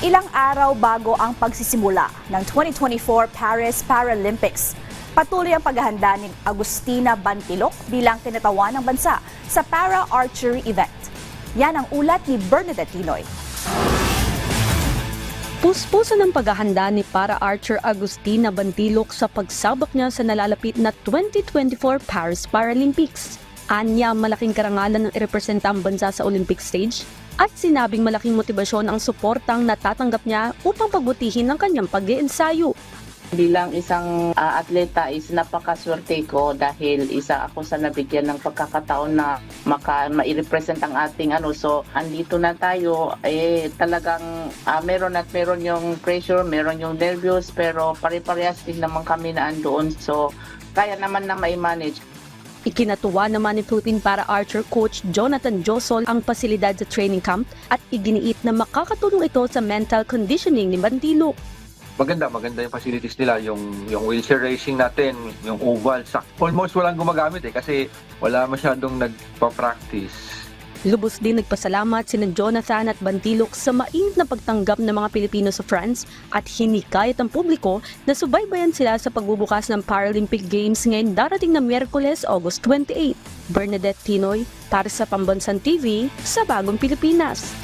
Ilang araw bago ang pagsisimula ng 2024 Paris Paralympics. Patuloy ang paghahanda ni Agustina Bantilok bilang kinatawan ng bansa sa para-archery event. Yan ang ulat ni Bernadette Tinoy. Puspuso ng paghahanda ni para-archer Agustina Bantilok sa pagsabak niya sa nalalapit na 2024 Paris Paralympics. Anya malaking karangalan ng irepresenta ang bansa sa Olympic stage at sinabing malaking motibasyon ang suportang natatanggap niya upang pagbutihin ang kanyang pag-iensayo. Bilang isang ah, atleta is napakaswerte ko dahil isa ako sa nabigyan ng pagkakataon na maka mai-represent ang ating ano so andito na tayo eh talagang ah, meron at meron yung pressure, meron yung nervous pero pare-parehas din naman kami na andoon so kaya naman na mai-manage. Ikinatuwa naman ni Philippine para-archer coach Jonathan Josol ang pasilidad sa training camp at iginiit na makakatulong ito sa mental conditioning ni Bantilok. maganda, maganda yung facilities nila, yung yung wheelchair racing natin, yung oval, sak. Almost walang gumagamit eh kasi wala masyadong nagpa-practice. Lubos din nagpasalamat sina Jonathan at Bantilok sa mainit na pagtanggap ng mga Pilipino sa France at hinikayat ang publiko na subaybayan sila sa pagbubukas ng Paralympic Games ngayon darating na Miyerkules, August 28. Bernadette Tinoy para sa Pambansan TV sa Bagong Pilipinas.